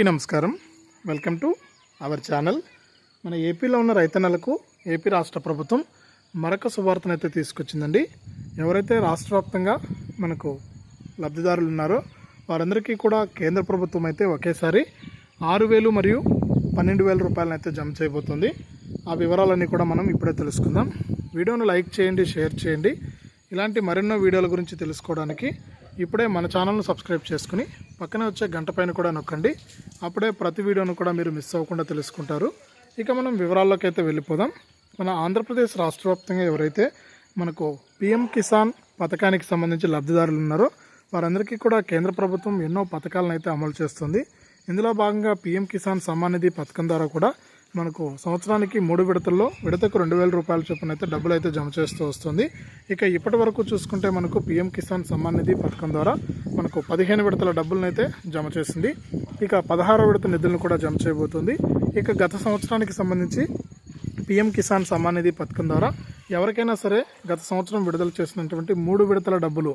అందరికీ నమస్కారం. Welcome to our channel మన ఏపీలో ఉన్న రైతన్నలకు ఏపీ రాష్ట్ర ప్రభుత్వం మరొక శుభార్తను అయితే తీసుకొచ్చిందండి. ఎవరైతే రాష్ట్ర వ్యాప్తంగా మనకు లబ్ధిదారులు ఉన్నారో వారందరికీ కూడా కేంద్ర ప్రభుత్వం అయితే ఒకేసారి ఆరు వేలు మరియు పన్నెండు వేల రూపాయలను అయితే జమ చేయబోతుంది. ఆ వివరాలన్నీ కూడా మనం ఇప్పుడే తెలుసుకుందాం. వీడియోను లైక్ చేయండి షేర్ చేయండి. ఇలాంటి మరెన్నో వీడియోల గురించి తెలుసుకోవడానికి ఇప్పుడే మన ఛానల్ను సబ్స్క్రైబ్ చేసుకుని పక్కనే వచ్చే గంట పైన కూడా నొక్కండి. అప్పుడే ప్రతి వీడియోను కూడా మీరు మిస్ అవ్వకుండా తెలుసుకుంటారు. ఇక మనం వివరాల్లోకి అయితే వెళ్ళిపోదాం. మన ఆంధ్రప్రదేశ్ రాష్ట్ర వ్యాప్తంగా ఎవరైతే మనకు పిఎం కిసాన్ పథకానికి సంబంధించి లబ్ధిదారులు ఉన్నారో వారందరికీ కూడా కేంద్ర ప్రభుత్వం ఎన్నో పథకాలను అయితే అమలు చేస్తుంది. ఇందులో భాగంగా పిఎం కిసాన్ సమ్మాన్ నిధి పథకం ద్వారా కూడా మనకు సంవత్సరానికి మూడు విడతల్లో విడతకు రెండు వేల రూపాయల చొప్పున అయితే డబ్బులు అయితే జమ చేస్తూ వస్తుంది. ఇక ఇప్పటి వరకు చూసుకుంటే మనకు పిఎం కిసాన్ సమ్మాన్ నిధి పథకం ద్వారా మనకు పదిహేను విడతల డబ్బులను అయితే జమ చేసింది. ఇక పదహారో విడత నిధులను కూడా జమ చేయబోతుంది. ఇక గత సంవత్సరానికి సంబంధించి పిఎం కిసాన్ సమ్మాన్ నిధి పథకం ద్వారా ఎవరికైనా సరే గత సంవత్సరం విడుదల చేసినటువంటి మూడు విడతల డబ్బులు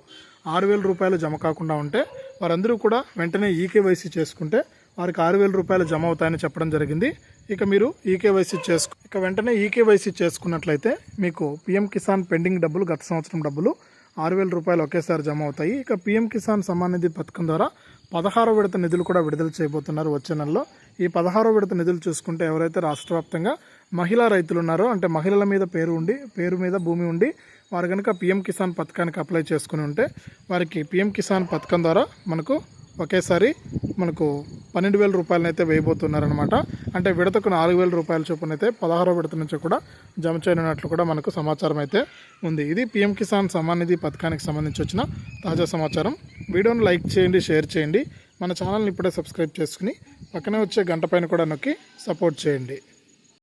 ఆరు వేల రూపాయలు జమ కాకుండా ఉంటే వారందరూ కూడా వెంటనే ఈకేవైసీ చేసుకుంటే వారికి ఆరు వేల రూపాయలు జమ అవుతాయని చెప్పడం జరిగింది. ఇక మీరు ఈకేవైసీ చేసుకు ఇక వెంటనే ఈకేవైసీ చేసుకున్నట్లయితే మీకు పిఎం కిసాన్ పెండింగ్ డబ్బులు గత సంవత్సరం డబ్బులు ఆరు వేల రూపాయలు ఒకేసారి జమ అవుతాయి. ఇక పిఎం కిసాన్ సమ్మాన్ నిధి పథకం ద్వారా పదహారో విడత నిధులు కూడా విడుదల చేయబోతున్నారు వచ్చే నెలలో. ఈ పదహారో విడత నిధులు చూసుకుంటే ఎవరైతే రాష్ట్ర వ్యాప్తంగా మహిళా రైతులు ఉన్నారో అంటే మహిళల మీద పేరు ఉండి పేరు మీద భూమి ఉండి వారు కనుక పిఎం కిసాన్ పథకానికి అప్లై చేసుకుని ఉంటే వారికి పిఎం కిసాన్ పథకం ద్వారా మనకు ఒకేసారి మనకు పన్నెండు వేల రూపాయలను అయితే వేయబోతున్నారనమాట అంటే విడతకు నాలుగు వేల రూపాయల చొప్పున అయితే పదహారో విడత నుంచి కూడా జమ చేయనున్నట్లు కూడా మనకు సమాచారం అయితే ఉంది. ఇది పిఎం కిసాన్ సమ్మాన్ నిధి పథకానికి సంబంధించి వచ్చిన తాజా సమాచారం. వీడియోను లైక్ చేయండి షేర్ చేయండి. మన ఛానల్ని ఇప్పుడే సబ్స్క్రైబ్ చేసుకుని పక్కనే వచ్చే గంట పైన కూడా నొక్కి సపోర్ట్ చేయండి.